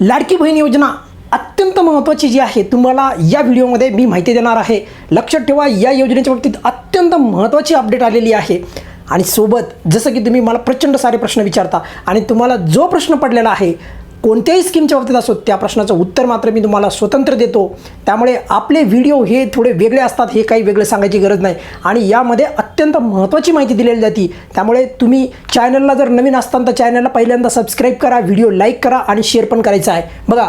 लाडकी बहीण योजना अत्यंत महत्त्वाची जी आहे तुम्हाला या व्हिडिओमध्ये मी माहिती देणार आहे. लक्षात ठेवा या योजनेच्या बाबतीत अत्यंत महत्त्वाची अपडेट आलेली आहे. आणि सोबत जसं की तुम्ही मला प्रचंड सारे प्रश्न विचारता आणि तुम्हाला जो प्रश्न पडलेला आहे कोणत्याही स्कीमच्या बाबतीत असो त्या प्रश्नाचं उत्तर मात्र मी तुम्हाला स्वतंत्र देतो. त्यामुळे आपले व्हिडिओ हे थोडे वेगळे असतात हे काही वेगळं सांगायची गरज नाही. आणि यामध्ये अत्यंत महत्त्वाची माहिती दिलेली जाते. त्यामुळे तुम्ही चॅनलला जर नवीन असताना तर चॅनलला पहिल्यांदा सबस्क्राईब करा व्हिडिओ लाईक करा आणि शेअर पण करायचा आहे. बघा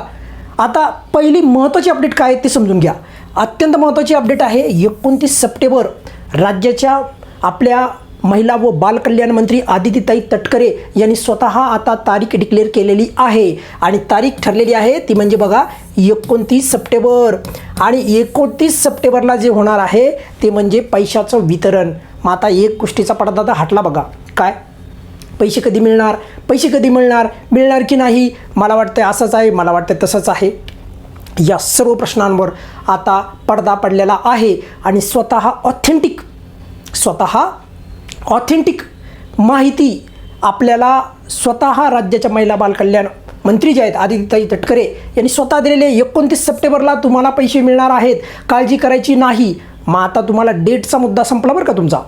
आता पहिली महत्त्वाची अपडेट काय आहे ते समजून घ्या. अत्यंत महत्त्वाची अपडेट आहे एकोणतीस सप्टेंबर. राज्याच्या आपल्या महिला व बालकल्याण मंत्री आदितीताई तटकरे यांनी स्वतः आता तारीख डिक्लेअर केलेली आहे. आणि तारीख ठरलेली आहे ती म्हणजे बघा एकोणतीस सप्टेंबर. आणि एकोणतीस सप्टेंबरला जे होणार आहे ते म्हणजे पैशाचं वितरण. मग आता एक गोष्टीचा पडदा तर हटला बघा. काय? पैसे कधी मिळणार? पैसे कधी मिळणार? मिळणार की नाही? मला वाटतं असंच आहे मला वाटतं तसंच आहे. या सर्व प्रश्नांवर आता पडदा पडलेला आहे. आणि स्वतः ऑथेंटिक स्वतः ऑथेंटिक माहिती आपल्याला स्वतः राज्याच्या महिला बालकल्याण मंत्री जे आहेत आदित्यताई तटकरे यांनी स्वतः दिलेले एकोणतीस सप्टेंबरला तुम्हाला पैसे मिळणार आहेत. काळजी करायची नाही. मग आता तुम्हाला डेटचा मुद्दा संपला बरं का तुमचा?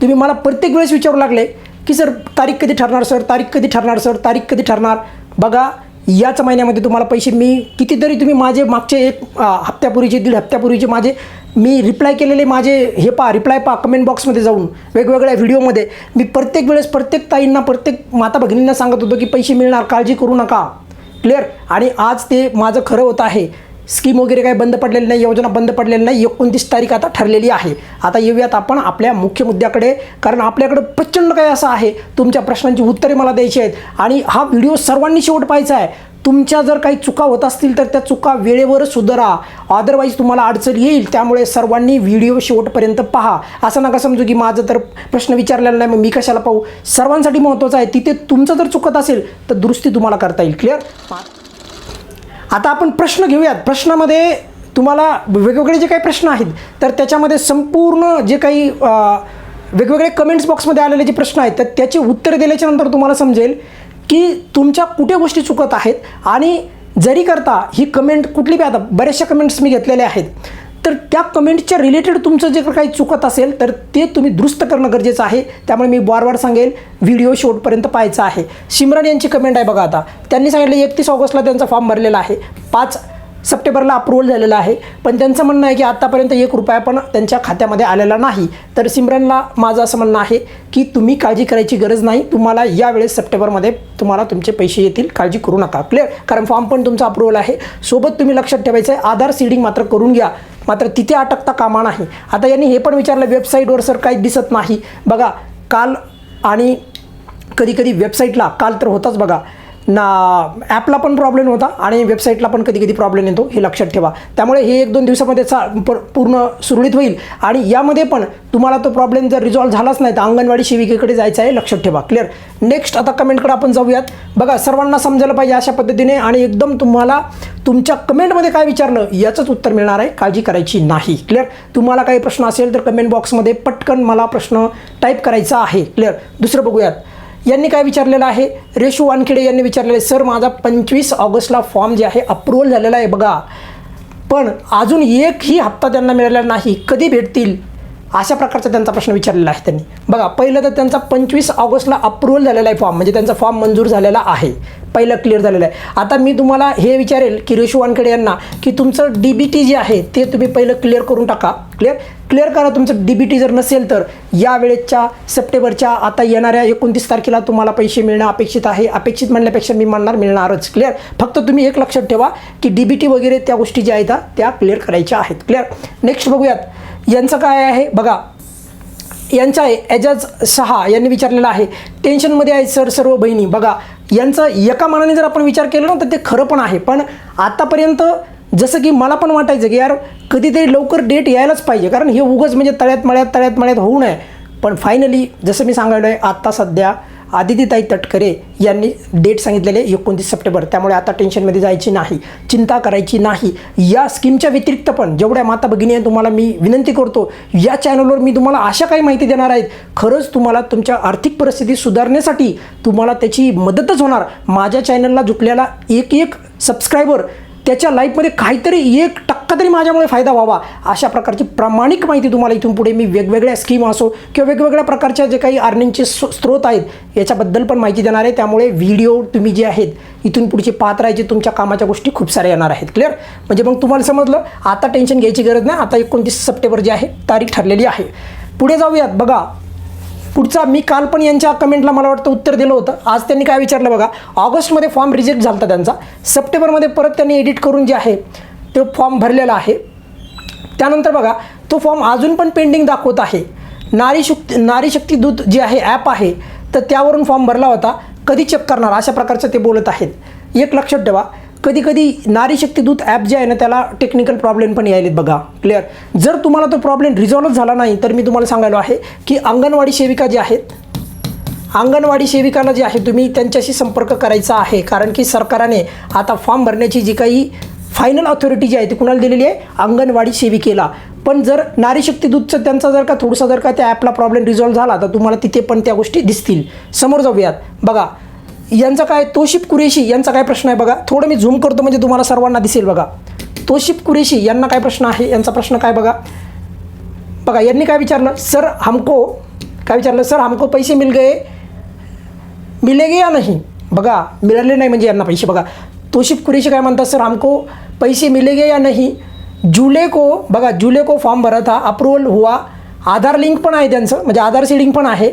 तुम्ही मला प्रत्येक वेळेस विचारू लागले की सर तारीख कधी ठरणार सर? तारीख कधी ठरणार सर? तारीख कधी ठरणार? बघा याच महिन्यामध्ये तुम्हाला पैसे मी कितीतरी तुम्ही माझे मागचे एक हप्त्यापूर्वीचे दीड हप्त्यापूर्वीचे माझे मी रिप्लाय केलेले माझे हे पा रिप्लाय पा कमेंट बॉक्समध्ये जाऊन वेगवेगळ्या व्हिडिओमध्ये मी प्रत्येक वेळेस प्रत्येक ताईंना प्रत्येक माता भगिनींना सांगत होतो की पैसे मिळणार काळजी करू नका. क्लिअर आणि आज ते माझं खरं होत आहे. स्कीम वगैरे काही बंद पडलेली नाही योजना बंद पडलेली नाही एकोणतीस तारीख आता ठरलेली आहे. आता येऊयात आपण आपल्या मुख्य मुद्द्याकडे कारण आपल्याकडं प्रचंड काही असं आहे. तुमच्या प्रश्नांची उत्तरे मला द्यायची आहेत. आणि हा व्हिडिओ सर्वांनी शेवट पाहायचा आहे. तुमच्या जर काही चुका होत असतील तर त्या चुका वेळेवर सुधारा. अदरवाईज तुम्हाला अडचण येईल. त्यामुळे सर्वांनी व्हिडिओ शेवटपर्यंत पहा. असं नका समजू की माझं तर प्रश्न विचारलेला नाही मग मी कशाला पाहू? सर्वांसाठी महत्त्वाचं आहे तिथे तुमचं जर चुकत असेल तर दुरुस्ती तुम्हाला करता येईल. क्लिअर आता आपण प्रश्न घेऊयात. प्रश्नामध्ये तुम्हाला वेगवेगळे जे काही प्रश्न आहेत तर त्याच्यामध्ये संपूर्ण जे काही वेगवेगळे कमेंट्स बॉक्समध्ये आलेले जे प्रश्न आहेत तर त्याचे उत्तर दिल्याच्यानंतर तुम्हाला समजेल. की तुमच्या कुठे गोष्टी चुकत आहेत आणि जरी करता ही कमेंट कुठली बी आता बऱ्याचशा कमेंट्स मी घेतलेल्या आहेत तर त्या कमेंटच्या रिलेटेड तुमचं जे काही चुकत असेल तर ते तुम्ही दुरुस्त करणं गरजेचं आहे. त्यामुळे मी वारवार सांगेल व्हिडिओ शेवटपर्यंत पाहायचा आहे. सिमरन यांची कमेंट आहे बघा आता. त्यांनी सांगितलं एकतीस ऑगस्टला त्यांचा फॉर्म भरलेला आहे. पाच सप्टेंबरला अप्रुव्हल झालेलं आहे. पण त्यांचं म्हणणं आहे की आत्तापर्यंत एक रुपया पण त्यांच्या खात्यामध्ये आलेला नाही. तर सिमरनला माझं असं म्हणणं आहे की तुम्ही काळजी करायची गरज नाही. तुम्हाला यावेळेस सप्टेंबरमध्ये तुम्हाला तुमचे पैसे येतील. काळजी करू नका. क्लिअर कारण फॉर्म पण तुमचा अप्रुव्हल आहे. सोबत तुम्ही लक्षात ठेवायचं आहे आधार सीडिंग मात्र करून घ्या. मात्र तिथे अटकता कामा नाही. आता यांनी हे पण विचारलं वेबसाईटवर सर काही दिसत नाही. बघा काल आणि कधी कधी वेबसाईटला काल तर होताच बघा. ना ॲपला पण प्रॉब्लेम होता आणि वेबसाईटला पण कधी कधी प्रॉब्लेम येतो हे लक्षात ठेवा. त्यामुळे हे एक दोन दिवसामध्ये चा प- पूर्ण सुरळीत होईल आणि यामध्ये पण तुम्हाला तो प्रॉब्लेम जर रिझॉल्व्ह झालाच नाही तर अंगणवाडी सेविकेकडे जायचं आहे लक्षात ठेवा. क्लिअर? नेक्स्ट आता कमेंटकडे आपण जाऊयात. बघा सर्वांना समजायला पाहिजे अशा पद्धतीने आणि एकदम तुम्हाला तुमच्या कमेंटमध्ये काय विचारलं याचंच उत्तर मिळणार आहे काळजी करायची नाही. क्लिअर? तुम्हाला काही प्रश्न असेल तर कमेंट बॉक्समध्ये पटकन मला प्रश्न टाईप करायचा आहे. क्लिअर? दुसरं बघूयात. यांनी काय विचारलेलं आहे? रेशू वानखेडे यांनी विचारलेलं आहे सर माझा पंचवीस ऑगस्टला फॉर्म जे आहे अप्रुव्हल झालेला आहे बघा. पण अजून एकही हप्ता त्यांना मिळालेला नाही. कधी भेटतील? अशा प्रकारचा त्यांचा प्रश्न विचारलेला आहे त्यांनी. बघा पहिलं तर त्यांचा पंचवीस ऑगस्टला अप्रुव्हल झालेला आहे फॉर्म म्हणजे त्यांचा फॉर्म मंजूर झालेला आहे. पहिलं क्लिअर झालेलं आहे. आता मी तुम्हाला हे विचारेल की रेशू वानखेडे यांना की तुमचं डी बी टी जे आहे ते तुम्ही पहिलं क्लिअर करून टाका. क्लिअर क्लिअर करा तुमचं डी बी टी जर नसेल तर. या वेळेच्या सप्टेंबरच्या आता येणाऱ्या एकोणतीस तारखेला तुम्हाला पैसे मिळणं अपेक्षित आहे. अपेक्षित म्हणण्यापेक्षा मी म्हणणार मिळणारच. क्लिअर फक्त तुम्ही एक लक्षात ठेवा की डी बी टी वगैरे त्या गोष्टी ज्या आहेत त्या क्लिअर करायच्या आहेत. क्लिअर नेक्स्ट बघूयात. यांचं काय आहे? बघा यांचा एजाज सहा यांनी विचारलेलं आहे. टेन्शनमध्ये आहे सर सर्व बहिणी. बघा यांचं एका मनाने जर आपण विचार केला ना तर ते खरं पण आहे. पण आतापर्यंत जसं की मला पण वाटायचं की यार कधीतरी लवकर डेट यायलाच पाहिजे. कारण हे उगच म्हणजे तळ्यात मळ्यात तळ्यात मळ्यात होऊ नये. पण फायनली जसं मी सांगायलो आहे आत्ता सध्या आदितीताई तटकरे यांनी डेट सांगितलेले एकोणतीस सप्टेंबर. त्यामुळे आता टेन्शनमध्ये जायची नाही चिंता करायची नाही. या स्कीमच्या व्यतिरिक्त पण जेवढ्या माता भगिनी आहे तुम्हाला मी विनंती करतो या चॅनलवर मी तुम्हाला अशा काही माहिती देणार आहेत. खरंच तुम्हाला तुमच्या आर्थिक परिस्थिती सुधारण्यासाठी तुम्हाला त्याची मदतच होणार. माझ्या चॅनलला झुकलेला एक एक सबस्क्रायबर त्याच्या लाईफमध्ये काहीतरी एक टक्का तरी माझ्यामुळे फायदा व्हावा. अशा प्रकारची प्रामाणिक माहिती तुम्हाला इथून पुढे मी वेगवेगळ्या स्कीम असो किंवा वेगवेगळ्या प्रकारच्या जे काही अर्निंगचे स्रो- स्रोत आहेत याच्याबद्दल पण माहिती देणार आहे. त्यामुळे व्हिडिओ तुम्ही जे आहेत इथून पुढचे पाहत राहायचे तुमच्या कामाच्या गोष्टी खूप साऱ्या येणार आहेत. क्लिअर म्हणजे मग तुम्हाला समजलं? आता टेन्शन घ्यायची गरज नाही. आता एकोणतीस सप्टेंबर जी आहे तारीख ठरलेली आहे. पुढे जाऊयात. बघा पुढचा मी काल पण यांच्या कमेंटला मला वाटतं उत्तर दिलं होतं. आज त्यांनी काय विचारलं बघा ऑगस्टमध्ये फॉर्म रिजेक्ट झाला होता त्यांचा. सप्टेंबरमध्ये परत त्यांनी एडिट करून जे आहे तो फॉर्म भरलेला आहे. त्यानंतर बघा तो फॉर्म अजून पण पेंडिंग दाखवत आहे. नारी शक्ती नारी शक्ती दूत जे आहे ॲप आहे तर त्यावरून फॉर्म भरला होता. कधी चेक करणार? अशा प्रकारचं ते बोलत आहेत. एक लक्षात ठेवा. कधी कधी नारी दूत ॲप जे आहे ना त्याला टेक्निकल प्रॉब्लेम पण यायलेत बघा. क्लिअर जर तुम्हाला तो प्रॉब्लेम रिझॉल्व झाला नाही तर मी तुम्हाला सांगायलो आहे की अंगणवाडी सेविका जे आहेत अंगणवाडी सेविकाला जे आहे तुम्ही त्यांच्याशी संपर्क करायचा आहे. कारण की सरकारने आता फॉर्म भरण्याची जी काही फायनल ऑथॉरिटी जी आहे ती कुणाला दिलेली आहे? अंगणवाडी सेविकेला. पण जर नारी शक्ती त्यांचा जर का थोडंसं जर का त्या ॲपला प्रॉब्लेम रिझॉल्व झाला तर तुम्हाला तिथे पण त्या गोष्टी दिसतील. समोर जाऊयात. बघा यांचा काय तोशिफ कुरेशी यांचा काय प्रश्न आहे बघा. थोडं मी झूम करतो म्हणजे तुम्हाला सर्वांना दिसेल बघा. तोशिफ कुरेशी यांना काय प्रश्न आहे यांचा प्रश्न काय बघा. बघा यांनी काय विचारलं? सर हमको काय विचारलं? सर हमको पैसे मिल गए. मिलेगे या नाही. बघा मिळाले नाही म्हणजे यांना पैसे बघा. तोशिफ कुरेशी काय म्हणतात? सर हमको पैसे मिलेगे या नहीं? जुले को बघा जुले को फॉर्म भरत हा. अप्रूवल हुआ. आधार लिंक पण आहे त्यांचं. म्हणजे आधार सीडिंग पण आहे.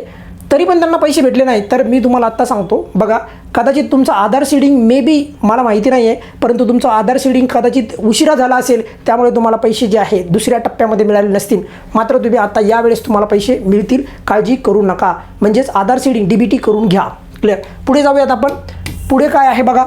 तरी पण त्यांना पैसे भेटले नाही तर मी तुम्हाला आत्ता सांगतो. बघा कदाचित तुमचं आधार सीडिंग मे बी मला माहिती नाही आहे परंतु तुमचं आधार सीडिंग कदाचित उशिरा झाला असेल त्यामुळे तुम्हाला पैसे जे आहे दुसऱ्या टप्प्यामध्ये मिळाले नसतील. मात्र तुम्ही आता यावेळेस तुम्हाला पैसे मिळतील. काळजी करू नका. म्हणजेच Aadhaar seeding D B T करून घ्या. क्लिअर पुढे जाऊयात आपण. पुढे काय आहे बघा.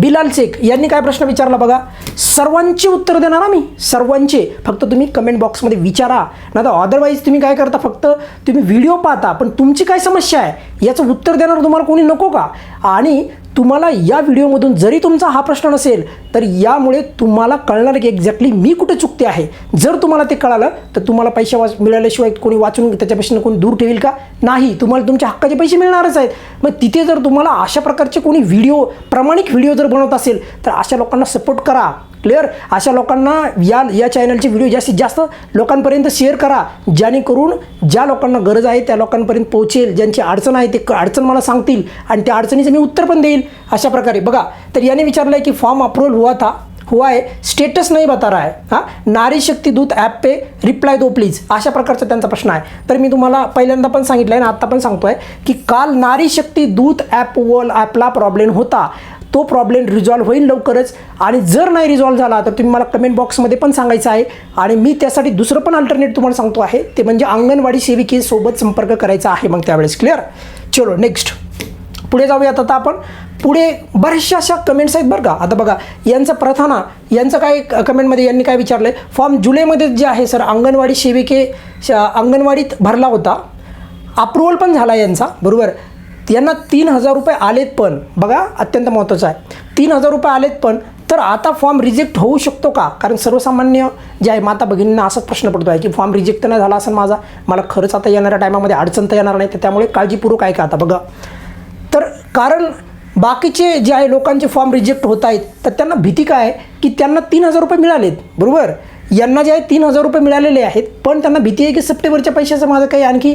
बिलाल शेख यांनी काय प्रश्न विचारला बघा? सर्वांची उत्तर देणार मी सर्वांचे. फक्त तुम्ही कमेंट बॉक्समध्ये विचारा. नाही तर अदरवाईज तुम्ही काय करता फक्त? तुम्ही व्हिडिओ पाहता. पण तुमची काय समस्या आहे? याचं उत्तर देणार तुम्हाला कोणी नको का? आणि तुम्हाला या व्हिडिओमधून जरी तुमचा हा प्रश्न नसेल तर यामुळे तुम्हाला कळणार की एक्झॅक्टली मी कुठे चुकते आहे. जर तुम्हाला ते कळालं तर तुम्हाला पैसे वाच मिळाल्याशिवाय कोणी वाचून त्याच्यापासून कोणी दूर ठेवील का? नाही. तुम्हाला तुमच्या हक्काचे पैसे मिळणारच आहेत. मग तिथे जर तुम्हाला अशा प्रकारचे कोणी व्हिडिओ प्रामाणिक व्हिडिओ जर बनवत असेल तर अशा लोकांना सपोर्ट करा. क्लिअर अशा लोकांना या या चॅनलचे व्हिडिओ जास्तीत जास्त लोकांपर्यंत शेअर करा. जेणेकरून ज्या लोकांना गरज आहे त्या लोकांपर्यंत पोहोचेल. ज्यांची अडचण आहे ते क- अडचण मला सांगतील. आणि त्या अडचणीचं मी उत्तर पण देईल. अशा प्रकारे. बघा तर याने विचारलं आहे की फॉर्म अप्रूवल हुआ था? हुआ है स्टेटस नाही बता रहा है. हां? नारी शक्ती दूत ॲप पे रिप्लाय दो प्लीज अशा प्रकारचा त्यांचा प्रश्न आहे. तर मी तुम्हाला पहिल्यांदा पण सांगितलं आहे आणि आत्ता पण सांगतो आहे की काल नारी शक्ती दूत ॲप व ॲपला प्रॉब्लेम होता. तो प्रॉब्लेम रिझॉल्व्ह होईल लवकरच. आणि जर नाही रिझॉल्व्ह झाला तर तुम्ही मला कमेंट बॉक्समध्ये पण सांगायचं आहे. आणि मी त्यासाठी दुसरं पण अल्टरनेट तुम्हाला सांगतो आहे. ते म्हणजे अंगणवाडी सेविकेसोबत संपर्क करायचा आहे मग त्यावेळेस. क्लिअर चलो नेक्स्ट पुढे जाऊयात आता आपण. पुढे बऱ्याचशा अशा कमेंट्स आहेत बरं का. आता बघा यांचं प्रथाना यांचं काय कमेंटमध्ये यांनी काय विचारलं आहे फॉर्म जुलैमध्ये जे आहे सर अंगणवाडी सेविके श- अंगणवाडीत भरला होता. अप्रुव्हल पण झाला यांचा बरोबर? यांना तीन हजार रुपये आलेत पण बघा अत्यंत महत्त्वाचं आहे. तीन हजार रुपये आलेत पण तर आता फॉर्म रिजेक्ट होऊ शकतो का? कारण सर्वसामान्य जे आहे माता भगिनींना असाच प्रश्न पडतो आहे की फॉर्म रिजेक्ट नाही झाला असेल माझा. मला खरंच आता येणाऱ्या टायमामध्ये अडचण तर येणार नाही तर त्यामुळे काळजीपूर्वक आहे का आता बघा. तर कारण बाकीचे जे आहे लोकांचे फॉर्म रिजेक्ट होत आहेत तर त्यांना भीती काय आहे? की त्यांना तीन हजार रुपये मिळालेत बरोबर? यांना जे आहे तीन हजार रुपये मिळालेले आहेत पण त्यांना भीती आहे की सप्टेंबरच्या पैशाचं माझं काही आणखी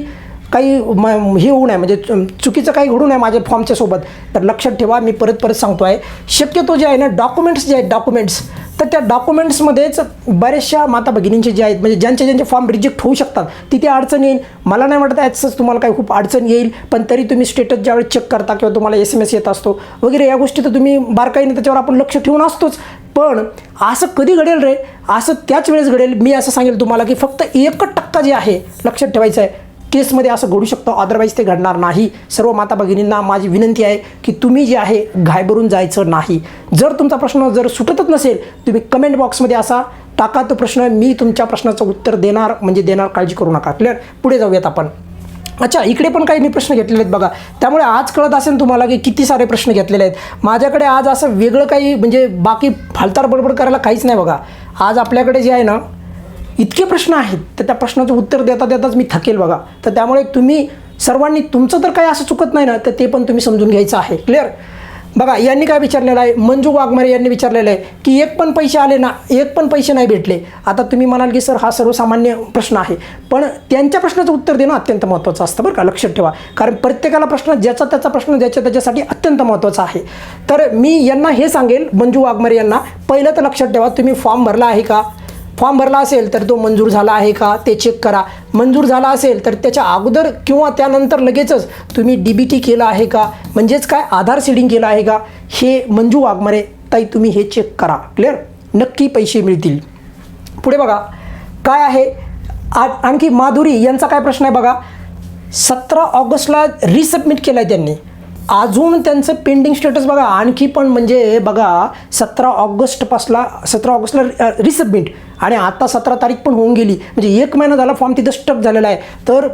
काही म हे होऊ नये म्हणजे चुकीचं काही घडू नये माझ्या फॉर्मच्या सोबत. तर लक्षात ठेवा मी परत परत सांगतो आहे शक्यतो जे आहे ना डॉक्युमेंट्स जे आहेत डॉक्युमेंट्स तर त्या डॉक्युमेंट्समध्येच बऱ्याचशा माता भगिनींचे जे आहेत म्हणजे ज्यांचे ज्यांचे फॉर्म रिजेक्ट होऊ शकतात तिथे अडचण येईल. मला नाही वाटत याचंच तुम्हाला काही खूप अडचण येईल पण तरी तुम्ही स्टेटस ज्यावेळेस चेक करता किंवा तुम्हाला एस एम एस येत असतो वगैरे या गोष्टी तर तुम्ही बारकाईने त्याच्यावर आपण लक्ष ठेवून असतोच. पण असं कधी घडेल रे? असं त्याच वेळेस घडेल मी असं सांगेल तुम्हाला की फक्त एकच टक्का जे आहे लक्षात ठेवायचं आहे केसमध्ये असं घडू शकतं अदरवाईज ते घडणार नाही. सर्व माता भगिनींना माझी विनंती आहे की तुम्ही जे आहे घायबरून जायचं नाही. जर तुमचा प्रश्न जर सुटतच नसेल तुम्ही कमेंट बॉक्समध्ये असा टाका तो प्रश्न मी तुमच्या प्रश्नाचं उत्तर देणार म्हणजे देणार काळजी करू नका. क्लिअर पुढे जाऊयात आपण. अच्छा इकडे पण काही मी प्रश्न घेतलेले आहेत बघा. त्यामुळे आज कळत असेल तुम्हाला की किती सारे प्रश्न घेतलेले आहेत. माझ्याकडे आज असं वेगळं काही म्हणजे बाकी फालतार बडबड करायला काहीच नाही बघा. आज आपल्याकडे जे आहे ना इतके प्रश्न आहेत तर त्या प्रश्नाचं उत्तर देता देताच मी थकेल बघा. तर त्यामुळे तुम्ही सर्वांनी तुमचं तर काही असं चुकत नाही ना तर ते पण तुम्ही समजून घ्यायचं आहे. क्लिअर बघा यांनी काय विचारलेलं आहे? मंजू वाघमारे यांनी विचारलेलं आहे की एक पण पैसे आले ना एक पण पैसे नाही भेटले. आता तुम्ही म्हणाल की सर हा सर्वसामान्य प्रश्न आहे. पण त्यांच्या प्रश्नाचं उत्तर देणं अत्यंत महत्त्वाचं असतं बरं का लक्षात ठेवा. कारण प्रत्येकाला प्रश्न ज्याचा त्याचा प्रश्न ज्याच्या त्याच्यासाठी अत्यंत महत्त्वाचा आहे. तर मी यांना हे सांगेल मंजू वाघमारे यांना. पहिलं तर लक्षात ठेवा तुम्ही फॉर्म भरला आहे का? फॉर्म भरला असेल तर तो मंजूर झाला आहे का ते चेक करा. मंजूर झाला असेल तर त्याच्या अगोदर किंवा त्यानंतर लगेचच तुम्ही डी बी टी केलं आहे का? म्हणजेच काय? आधार सीडिंग केलं आहे का? हे मंजू वाघमारे ताई तुम्ही हे चेक करा. क्लिअर नक्की पैसे मिळतील. पुढे बघा. काय आहे? आ आणखी माधुरी यांचा काय प्रश्न आहे बघा? सतरा ऑगस्टला रिसबमिट केलं आहे त्यांनी. अजून त्यांचं पेंडिंग स्टेटस बघा आणखी पण म्हणजे बघा सतरा ऑगस्टपासला सतरा ऑगस्टला रिसबमिट आणि आता सतरा तारीख पण होऊन गेली. म्हणजे एक महिना झाला फॉर्म तिथं स्टप झालेला आहे. तर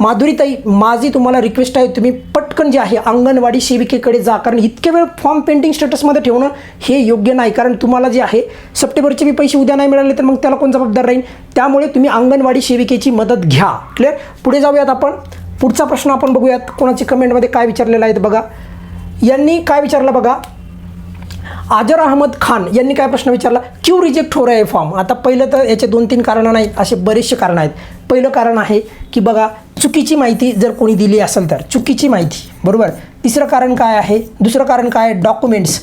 माधुरीताई माझी तुम्हाला रिक्वेस्ट आहे तुम्ही पटकन जे आहे अंगणवाडी सेविकेकडे जा. कारण इतके वेळ फॉर्म पेंडिंग स्टेटसमध्ये ठेवणं हे योग्य नाही. कारण तुम्हाला जे आहे सप्टेंबरचे बी पैसे उद्या नाही मिळाले तर मग त्याला कोण जबाबदार राहील? त्यामुळे तुम्ही अंगणवाडी सेविकेची मदत घ्या. क्लिअर पुढे जाऊयात आपण. पुढचा प्रश्न आपण बघूयात. कोणाची कमेंटमध्ये काय विचारलेलं आहे बघा. यांनी काय विचारलं बघा? आजर अहमद खान यांनी काय प्रश्न विचारला? क्यू रिजेक्ट हो रहा आहे फॉर्म आता पहिलं तर याचे दोन तीन कारणं नाहीत असे बरेचसे कारणं आहेत. पहिलं कारण आहे की बघा चुकीची माहिती जर कोणी दिली असेल तर चुकीची माहिती बरोबर? तिसरं कारण काय आहे? दुसरं कारण काय आहे? डॉक्युमेंट्स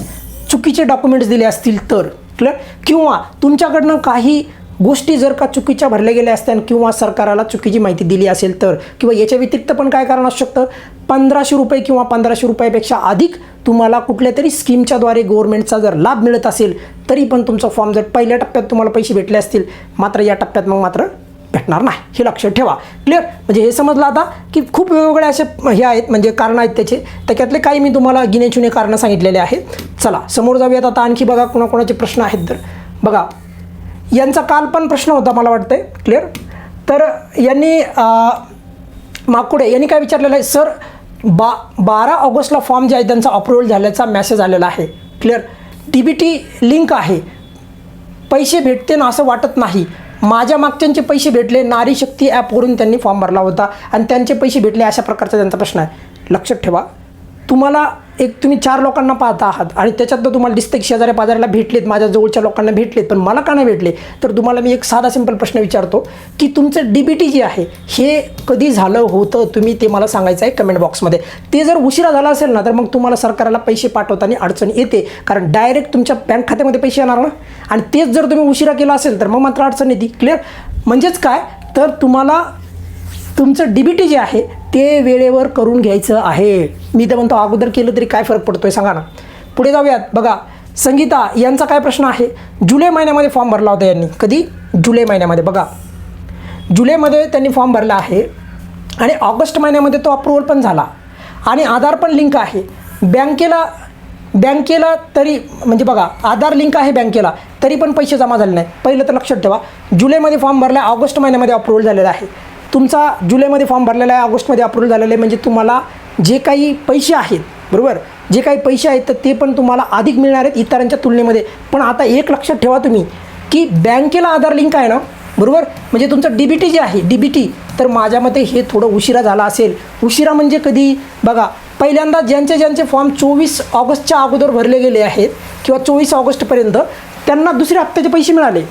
चुकीचे डॉक्युमेंट्स दिले असतील तर क्लिअर किंवा तुमच्याकडनं काही गोष्टी जर का चुकीच्या भरल्या गेल्या असत्या किंवा सरकाराला चुकीची माहिती दिली असेल तर किंवा याच्या व्यतिरिक्त पण काय कारण असू शकतं? पंधराशे रुपये किंवा पंधराशे रुपयापेक्षा अधिक तुम्हाला कुठल्या तरी स्कीमच्याद्वारे गव्हर्नमेंटचा जर लाभ मिळत असेल तरी पण तुमचा फॉर्म जर पहिल्या टप्प्यात तुम्हाला पैसे भेटले असतील मात्र या टप्प्यात मग मात्र भेटणार नाही. हे लक्षात ठेवा. क्लिअर म्हणजे हे समजलं आता की खूप वेगवेगळे असे हे आहेत म्हणजे कारणं आहेत त्याचे. त्याच्यातले काही मी तुम्हाला गिनेचुने कारणं सांगितलेले आहेत. चला समोर जाऊयात आता. आणखी बघा कोणाकोणाचे प्रश्न आहेत तर. बघा यांचा काल पण प्रश्न होता मला वाटतंय क्लिअर तर यांनी माकुडे यांनी काय विचारलेलं आहे? सर बा बारा ऑगस्टला फॉर्म जे आहे त्यांचा अप्रुव्हल झाल्याचा मॅसेज आलेला आहे. Clear D B T link आहे. पैसे भेटते ना असं वाटत नाही. माझ्या मागच्यांचे पैसे भेटले नारी शक्ती ॲपवरून त्यांनी फॉर्म भरला होता. आणि त्यांचे पैसे भेटले अशा प्रकारचा त्यांचा प्रश्न आहे. लक्षात ठेवा. तुम्हाला एक तुम्ही चार लोकांना पाहता आहात आणि त्याच्यात तर तुम्हाला दिसतं की शेजाऱ्या पाजाऱ्याला भेटलेत माझ्या जवळच्या लोकांना भेटलेत पण मला का नाही भेटले? तर तुम्हाला मी एक साधा सिंपल प्रश्न विचारतो की तुमचं डी बी टी जे आहे हे कधी झालं होतं? तुम्ही ते मला सांगायचं आहे कमेंट बॉक्समध्ये ते जर उशिरा झाला असेल ना तर मग तुम्हाला सरकारला पैसे पाठवताना अडचण येते कारण डायरेक्ट तुमच्या बँक खात्यामध्ये पैसे येणार ना? आणि तेच जर तुम्ही उशिरा केला असेल तर मग मात्र अडचण येते. क्लिअर म्हणजेच काय? तर तुम्हाला तुमचं डी बी टी जे आहे ते वेळेवर करून घ्यायचं आहे. मी तर म्हणतो अगोदर केलं तरी काय फरक पडतोय सांगा ना. पुढे जाऊयात. बघा संगीता यांचा काय प्रश्न आहे? जुलै महिन्यामध्ये फॉर्म भरला होता यांनी. कधी? जुलै महिन्यामध्ये. बघा. जुलैमध्ये त्यांनी फॉर्म भरला आहे. आणि ऑगस्ट महिन्यामध्ये तो अप्रुव्हल पण झाला. आणि आधार पण लिंक आहे. बँकेला बँकेला तरी म्हणजे बघा आधार लिंक आहे बँकेला तरी पण पैसे जमा झाले नाही पहिलं तर लक्षात ठेवा. जुलैमध्ये फॉर्म भरला आहे ऑगस्ट महिन्यामध्ये अप्रुव्हल झालेला आहे. तुमचा जुलैमध्ये फॉर्म भरलेला आहे ऑगस्टमध्ये अप्रूव्ह झालेलं आहे म्हणजे तुम्हाला जे काही पैसे आहेत बरोबर? जे काही पैसे आहेत तर ते पण तुम्हाला अधिक मिळणार आहेत इतरांच्या तुलनेमध्ये. पण आता एक लक्षात ठेवा तुम्ही की बँकेला आधार लिंक आहे ना बरोबर? म्हणजे तुमचं डी बी टी जे आहे डी बी टी तर माझ्या मते हे थोडं उशिरा झाला असेल. उशिरा म्हणजे कधी? बघा पहिल्यांदा ज्यांचे ज्यांचे फॉर्म चोवीस ऑगस्टच्या अगोदर भरले गेले आहेत किंवा चोवीस ऑगस्टपर्यंत त्यांना दुसऱ्या हप्त्याचे पैसे मिळाले.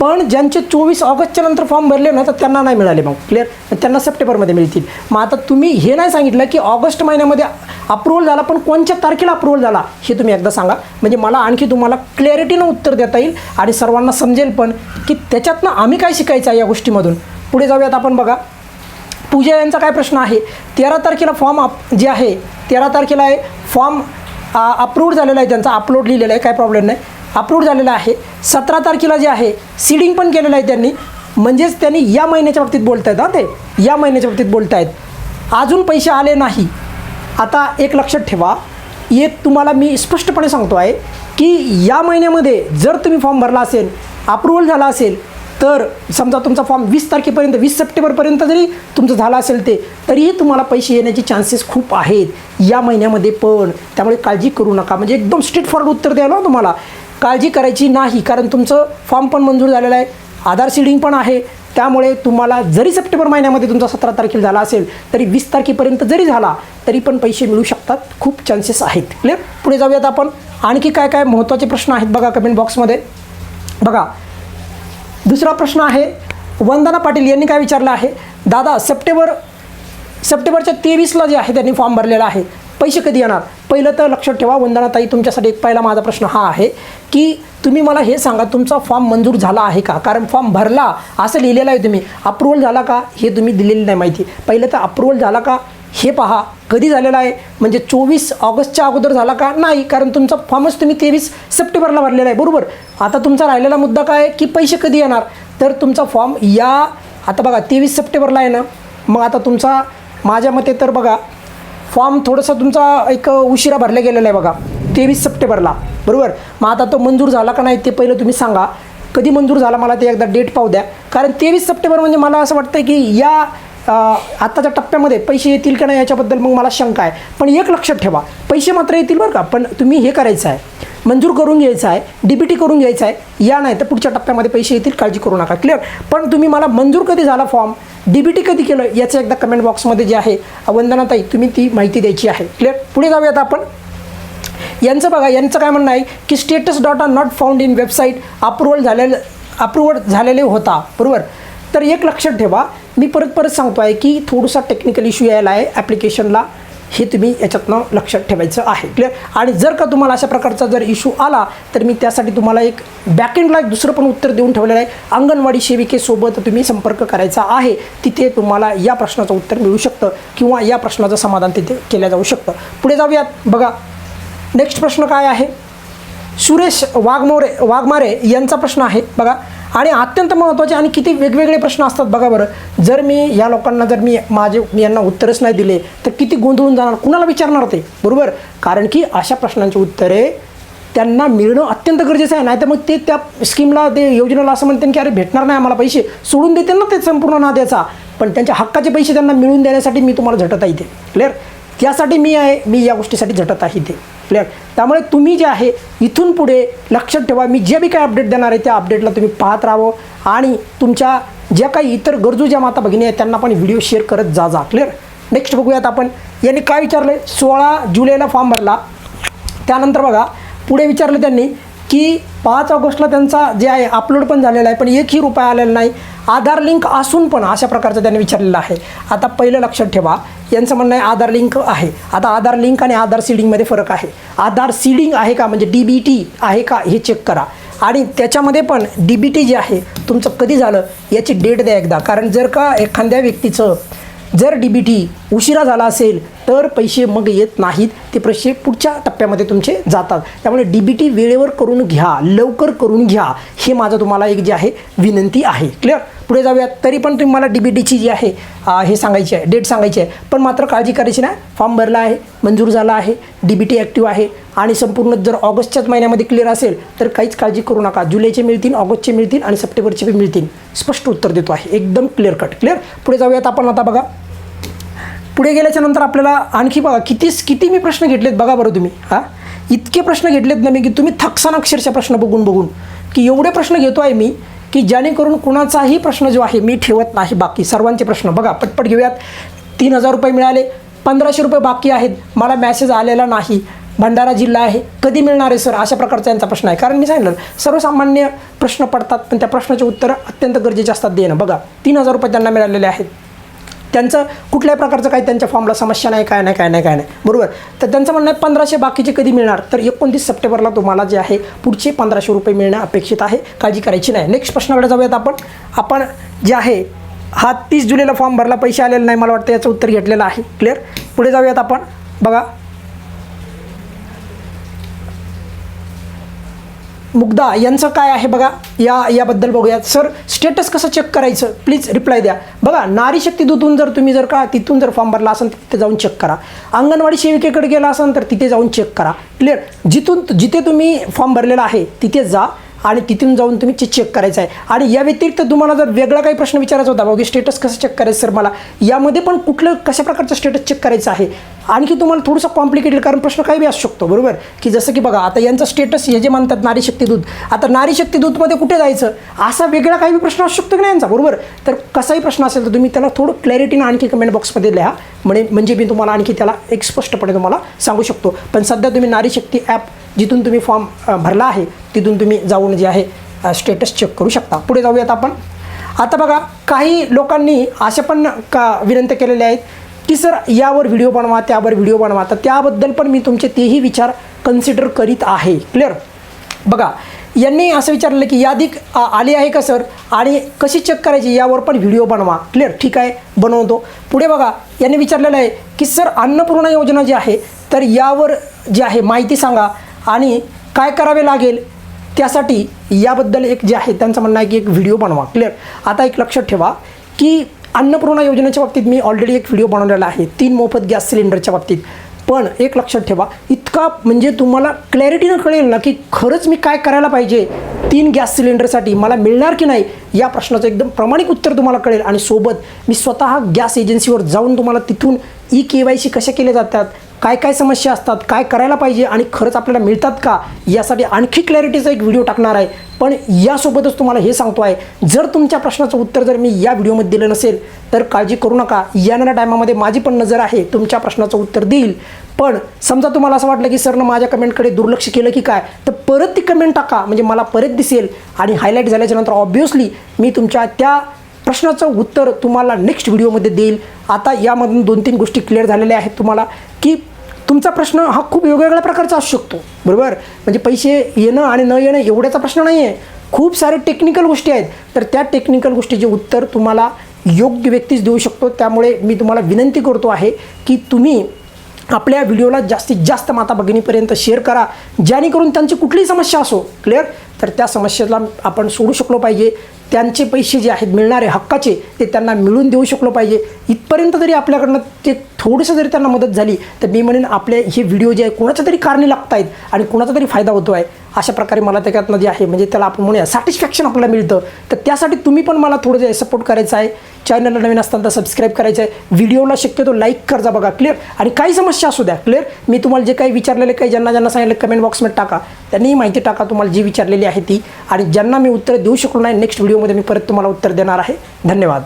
पण ज्यांचे चोवीस ऑगस्टच्या नंतर फॉर्म भरले ना तर त्यांना नाही मिळाले मग. क्लिअर त्यांना सप्टेंबरमध्ये मिळतील. मग आता तुम्ही हे नाही सांगितलं की ऑगस्ट महिन्यामध्ये अप्रुव्हल झाला पण कोणत्या तारखेला अप्रुव्हल झाला हे तुम्ही एकदा सांगा. म्हणजे मला आणखी तुम्हाला क्लॅरिटीनं उत्तर देता येईल आणि सर्वांना समजेल पण की त्याच्यातनं आम्ही काय शिकायचं आहे या गोष्टीमधून? पुढे जाऊयात आपण बघा. पूजा यांचा काय प्रश्न आहे? तेरा तारखेला फॉर्म अप जे आहे तेरा तारखेला आहे फॉर्म अप्रूव्ह झालेला आहे त्यांचा. अपलोड लिहिलेला आहे काय प्रॉब्लेम नाही. अप्रूव्ड झालेला आहे. सतरा तारखेला जे आहे सीडिंग पण केलेलं आहे त्यांनी. म्हणजेच त्यांनी या महिन्याच्या बाबतीत बोलत आहेत हां ते. या महिन्याच्या बाबतीत बोलत आहेत अजून पैसे आले नाही. आता एक लक्षात ठेवा. एक तुम्हाला मी स्पष्टपणे सांगतो आहे की या महिन्यामध्ये जर तुम्ही फॉर्म भरला असेल अप्रुव्हल झाला असेल तर समजा तुमचा फॉर्म वीस तारखेपर्यंत वीस सप्टेंबरपर्यंत जरी तुमचं झालं असेल ते तरीही तुम्हाला पैसे येण्याचे चान्सेस खूप आहेत. या महिन्यामध्ये पण. त्यामुळे काळजी करू नका. म्हणजे एकदम स्ट्रेट फॉरवर्ड उत्तर द्यायला तुम्हाला. काळजी करायची नाही कारण तुमचं फॉर्म पण मंजूर झालेलं आहे. आधार सीडिंग पण आहे. त्यामुळे तुम्हाला जरी सप्टेंबर महिन्यामध्ये तुमचा सतरा तारखेला झाला असेल तरी वीस तारखेपर्यंत जरी झाला तरी पण पैसे मिळू शकतात. खूप चान्सेस आहेत. क्लिअर पुढे जाऊयात आपण. आणखी काय काय महत्त्वाचे प्रश्न आहेत बघा कमेंट बॉक्समध्ये बघा दुसरा प्रश्न आहे वंदना पाटील यांनी काय विचारलं आहे? दादा सप्टेंबर सप्टेंबरच्या तेवीसला जे आहे त्यांनी फॉर्म भरलेला आहे. पैसे कधी येणार? पहिलं तर लक्षात ठेवा वंदनाताई तुमच्यासाठी एक पहिला माझा प्रश्न हा आहे की तुम्ही मला हे सांगा तुमचा फॉर्म मंजूर झाला आहे का? कारण फॉर्म भरला असं लिहिलेलं आहे तुम्ही. अप्रुव्हल झाला का? हे तुम्ही दिलेली नाही माहिती. पहिलं तर अप्रुव्हल झाला का? हे पहा. कधी झालेलं आहे? म्हणजे चोवीस ऑगस्टच्या अगोदर झाला का? नाही कारण तुमचा फॉर्मच तुम्ही तेवीस सप्टेंबरला भरलेला आहे बरोबर? आता तुमचा राहिलेला मुद्दा काय आहे? की पैसे कधी येणार? तर तुमचा फॉर्म या आता बघा तेवीस सप्टेंबरला आहे ना? मग आता तुमचा माझ्या मते तर बघा फॉर्म थोडंसं तुमचा एक उशिरा भरला गेलेला आहे बघा. तेवीस सप्टेंबरला. बरोबर? मग आता तो मंजूर झाला का नाही ते पहिलं तुम्ही सांगा. कधी मंजूर झाला मला ते एकदा डेट पाहू द्या. कारण तेवीस सप्टेंबर म्हणजे मला असं वाटतं की या आत्ताच्या टप्प्यामध्ये पैसे येतील का नाही याच्याबद्दल मग मला शंका आहे. पण एक लक्षात ठेवा. पैसे मात्र येतील बरं का पण तुम्ही हे करायचं आहे. मंजूर करून घ्यायचं आहे. डी टी करून घ्यायचं आहे. या नाही तर पुढच्या टप्प्यामध्ये पैसे येतील काळजी करू नका. क्लिअर पण तुम्ही मला मंजूर कधी झाला फॉर्म? डी बी टी कधी केलं याचं एकदा कमेंट बॉक्समध्ये जे आहे वंदनाताई तुम्ही ती माहिती द्यायची आहे. क्लिअर पुढे जाऊयात आपण. यांचं बघा यांचं काय म्हणणं आहे की status dot are not found in website approval झालेलं अप्रुव्हल झालेले होता. बरोबर? तर एक लक्षात ठेवा. मी परत परत सांगतो आहे की थोडासा टेक्निकल इश्यू यायला आहे ॲप्लिकेशनला हे तुम्ही याच्यातनं लक्षात ठेवायचं आहे. क्लिअर आणि जर का तुम्हाला अशा प्रकारचा जर इश्यू आला तर मी त्यासाठी तुम्हाला एक बॅकेंडला एक दुसरं पण उत्तर देऊन ठेवलेलं आहे. अंगणवाडी सेविकेसोबत तुम्ही संपर्क करायचा आहे तिथे तुम्हाला या प्रश्नाचं उत्तर मिळू शकतं किंवा या प्रश्नाचं समाधान तिथे केलं जाऊ शकतं. पुढे जाऊयात. बघा नेक्स्ट प्रश्न काय आहे? सुरेश वाघमोरे वाघमारे यांचा प्रश्न आहे. बघा आणि अत्यंत महत्त्वाचे आणि किती वेगवेगळे प्रश्न असतात बघा बरं. जर मी या लोकांना जर मी माझे मी यांना उत्तरच नाही दिले तर किती गोंधळून जाणार? कुणाला विचारणार ते? बरोबर? कारण की अशा प्रश्नांची उत्तरे त्यांना मिळणं अत्यंत गरजेचं आहे. नाही तर मग ते त्या स्कीमला ते योजनेला असं म्हणते की अरे भेटणार नाही आम्हाला पैसे. सोडून देते ना ते संपूर्ण नाद्याचा. पण त्यांच्या हक्काचे पैसे त्यांना मिळून देण्यासाठी मी तुम्हाला झटत आहे इथे. क्लिअर त्यासाठी मी आहे मी या गोष्टीसाठी झटत आहे ते क्लिअर त्यामुळे तुम्ही जे आहे इथून पुढे लक्षात ठेवा मी जे बी काही अपडेट देणार आहे त्या अपडेटला तुम्ही पाहत राहावं आणि तुमच्या ज्या काही इतर गरजू ज्या माता भगिनी आहेत त्यांना पण व्हिडिओ शेअर करत जा जा. क्लिअर नेक्स्ट बघूयात आपण. यांनी काय विचारलं आहे सोळा जुलैला फॉर्म भरला. त्यानंतर बघा पुढे विचारलं त्यांनी की पाच ऑगस्टला त्यांचा जे आहे अपलोड पण झालेला आहे पण एकही रुपया आलेला नाही. आधार लिंक असून पण अशा प्रकारचं त्यांनी विचारलेलं आहे. आता पहिलं लक्षात ठेवा यांचं म्हणणं आहे आधार लिंक आहे. आता आधार लिंक आणि आधार सीडिंगमध्ये फरक आहे. आधार सीडिंग आहे का? म्हणजे डी बी टी आहे का? हे चेक करा. आणि त्याच्यामध्ये पण डी बी टी जे आहे तुमचं कधी झालं याची डेट द्या एकदा. कारण जर का एखाद्या व्यक्तीचं जर डी बी टी उशिरा झाला असेल तर पैसे मग येत नाहीत. ते पैसे पुढच्या टप्प्यामध्ये तुमचे जातात. त्यामुळे डी बी टी वेळेवर करून घ्या लवकर करून घ्या हे माझं तुम्हाला एक जे आहे विनंती आहे. क्लिअर पुढे जाऊयात. तरी पण तुम्ही मला डी बी टीची जी आहे हे सांगायची आहे डेट सांगायची आहे. पण मात्र काळजी करायची नाही. फॉर्म भरला आहे मंजूर झाला आहे डी बी टी ॲक्टिव्ह आहे. आणि संपूर्ण जर ऑगस्टच्याच महिन्यामध्ये क्लिअर असेल तर काहीच काळजी करू नका. जुलैचे मिळतील ऑगस्टचे मिळतील आणि सप्टेंबरचे बी मिळतील. स्पष्ट उत्तर देतो आहे. एकदम क्लिअर कट क्लिअर पुढे जाऊयात आपण आता बघा. पुढे गेल्याच्यानंतर आपल्याला आणखी बघा किती किती मी प्रश्न घेतलेत बघा बरं तुम्ही हां? इतके प्रश्न घेतलेत ना मी की तुम्ही थकसान अक्षरशः प्रश्न बघून बघून. की एवढे प्रश्न घेतो आहे मी की जेणेकरून कुणाचाही प्रश्न जो आहे मी ठेवत नाही बाकी. सर्वांचे प्रश्न बघा पटपट घेऊयात. तीन हजार रुपये मिळाले पंधराशे रुपये बाकी आहेत. मला मॅसेज आलेला नाही. भंडारा जिल्हा आहे. कधी मिळणार आहे सर अशा प्रकारचा यांचा प्रश्न आहे. कारण मी सांगितलं सर्वसामान्य प्रश्न पडतात पण त्या प्रश्नाचे उत्तरं अत्यंत गरजेचे असतात देणं. बघा तीन हजार रुपये त्यांना मिळालेले आहेत. त्यांचं कुठल्याही प्रकारचं काही त्यांच्या फॉर्मला समस्या नाही काय नाही काय नाही काय नाही. बरोबर? तर त्यांचं म्हणणं आहे पंधराशे बाकीचे कधी मिळणार? तर एकोणतीस सप्टेंबरला तुम्हाला जे आहे पुढचे पंधराशे रुपये मिळणं अपेक्षित आहे. काळजी करायची नाही. नेक्स्ट प्रश्नाकडे जाऊयात आपण. आपण जे आहे हा तीस जुलैला फॉर्म भरला पैसे आलेला नाही मला वाटतं याचं उत्तर घेतलेलं आहे. क्लिअर पुढे जाऊयात आपण. बघा मुग्धा यांचं काय आहे बघा? या याबद्दल बघूयात. सर स्टेटस कसं चेक करायचं? प्लीज रिप्लाय द्या. बघा नारी शक्ती दूतून जर तुम्ही जर का तिथून जर फॉर्म भरला असेल तर तिथे जाऊन चेक करा. अंगणवाडी सेविकेकडे गेला असेल तर तिथे जाऊन चेक करा. क्लिअर जिथून जिथे तुम्ही फॉर्म भरलेला आहे तिथे जा आणि तिथून जाऊन तुम्ही चे चेक करायचं आहे. आणि या व्यतिरिक्त तुम्हाला जर वेगळा काही प्रश्न विचारायचा होता बाबा स्टेटस कसं चेक करायचं सर मला? यामध्ये पण कुठलं कशा प्रकारचं स्टेटस चेक करायचं आहे? आणखी तुम्हाला थोडंसं कॉम्प्लिकेटेड कारण प्रश्न काही बी असू शकतो बरोबर? की जसं की बघा आता यांचं स्टेटस हे जे म्हणतात नारी शक्ती दूध आता नारी शक्ती दूधमध्ये कुठे जायचं? असा वेगळा काही बी प्रश्न असू शकतो की नाही यांचा बरोबर? तर कसाही प्रश्न असेल तर तुम्ही त्याला थोडं क्लॅरिटीनं आणखी कमेंट बॉक्समध्ये लिहा. म्हणजे म्हणजे मी तुम्हाला आणखी त्याला एक स्पष्टपणे तुम्हाला सांगू शकतो. पण सध्या तुम्ही नारी शक्ती ॲप जिथून तुम्ही फॉर्म भरला आहे तिथून तुम्ही जाऊन जे आहे स्टेटस चेक करू शकता. पुढे जाऊयात आपण. आता बघा काही लोकांनी असे पण का विनंती केलेल्या आहेत की सर यावर व्हिडिओ बनवा त्यावर व्हिडिओ बनवा. तर त्याबद्दल पण मी तुमचे तेही विचार कन्सिडर करीत आहे. क्लिअर बघा यांनी असं विचारलं की यादी आ- आली आहे का सर? आणि कशी चेक करायची? यावर पण व्हिडिओ बनवा. क्लिअर ठीक आहे बनवतो. पुढे बघा यांनी विचारलेलं आहे की सर अन्नपूर्णा योजना जी आहे तर यावर जी आहे माहिती सांगा. आणि काय करावे लागेल? त्यासाठी याबद्दल एक जे आहे त्यांचं म्हणणं आहे की एक व्हिडिओ बनवा. क्लिअर आता एक लक्षात ठेवा की अन्नपूर्णा योजनेच्या बाबतीत मी ऑलरेडी एक व्हिडिओ बनवलेला आहे. तीन मोफत गॅस सिलेंडरच्या बाबतीत. पण एक लक्षात ठेवा इतका म्हणजे तुम्हाला क्लॅरिटीनं कळेल ना की खरंच मी काय करायला पाहिजे तीन गॅस सिलेंडरसाठी मला मिळणार की नाही या प्रश्नाचं एकदम प्रामाणिक उत्तर तुम्हाला कळेल. आणि सोबत मी स्वतः गॅस एजन्सीवर जाऊन तुम्हाला तिथून ई के वाय सी कशा केल्या जातात काय काय समस्या असतात काय करायला पाहिजे आणि खरंच आपल्याला मिळतात का यासाठी आणखी क्लॅरिटीचा एक व्हिडिओ टाकणार आहे. पण यासोबतच तुम्हाला हे सांगतो आहे जर तुमच्या प्रश्नाचं उत्तर जर मी या व्हिडिओमध्ये दिलं नसेल तर काळजी करू नका. येणाऱ्या टायमामध्ये माझी पण नजर आहे तुमच्या प्रश्नाचं उत्तर देईल. पण समजा तुम्हाला असं वाटलं की सरनं माझ्या कमेंटकडे दुर्लक्ष केलं की काय? तर परत ती कमेंट टाका. म्हणजे मला परत दिसेल आणि हायलाईट झाल्याच्यानंतर ऑब्व्हियसली मी तुमच्या त्या प्रश्नाचं उत्तर तुम्हाला नेक्स्ट व्हिडिओमध्ये देईल. आता यामधून दोन तीन गोष्टी क्लिअर झालेल्या आहेत तुम्हाला की तुमचा प्रश्न हा खूप वेगवेगळ्या प्रकारचा असू शकतो. बरोबर? म्हणजे पैसे येणं आणि न येणं एवढ्याचा प्रश्न नाही आहे खूप सारे टेक्निकल गोष्टी आहेत. तर त्या टेक्निकल गोष्टीचे उत्तर तुम्हाला योग्य व्यक्तीच देऊ शकतो. त्यामुळे मी तुम्हाला विनंती करतो आहे की तुम्ही आपल्या व्हिडिओला जास्तीत जास्त माता भगिनीपर्यंत शेअर करा. जेणेकरून त्यांची कुठलीही समस्या असो क्लिअर तर त्या समस्येला आपण सोडू शकलो पाहिजे. त्यांचे पैसे जे आहेत मिळणारे हक्काचे ते त्यांना मिळून देऊ शकलो पाहिजे. इथपर्यंत जरी आपल्याकडनं ते थोडंसं जरी त्यांना मदत झाली तर मी म्हणेन आपले हे व्हिडिओ जे आहे कोणाच्या तरी कारणे लागत आहेत आणि कोणाचा तरी फायदा होतो आहे अशा प्रकारे मला त्याच्यातनं जे आहे म्हणजे त्याला आपण म्हणूया सॅटिस्फॅक्शन आपल्याला मिळतं. तर त्यासाठी तुम्ही पण मला थोडं जे सपोर्ट करायचं आहे चॅनलला नवीन असताना तर सबस्क्राईब करायचं आहे व्हिडिओला शक्यतो लाईक करजा बघा क्लिअर आणि काही समस्या असू द्या क्लिअर मी तुम्हाला जे काही विचारलेले काही ज्यांना ज्यांना सांगितलं कमेंट बॉक्समध्ये टाका. त्यांनीही माहिती टाका तुम्हाला जी विचारलेली आहे ती. आणि ज्यांना मी उत्तर देऊ शकलो नाही नेक्स्ट व्हिडिओमध्ये मी परत तुम्हाला उत्तर देणार आहे. धन्यवाद.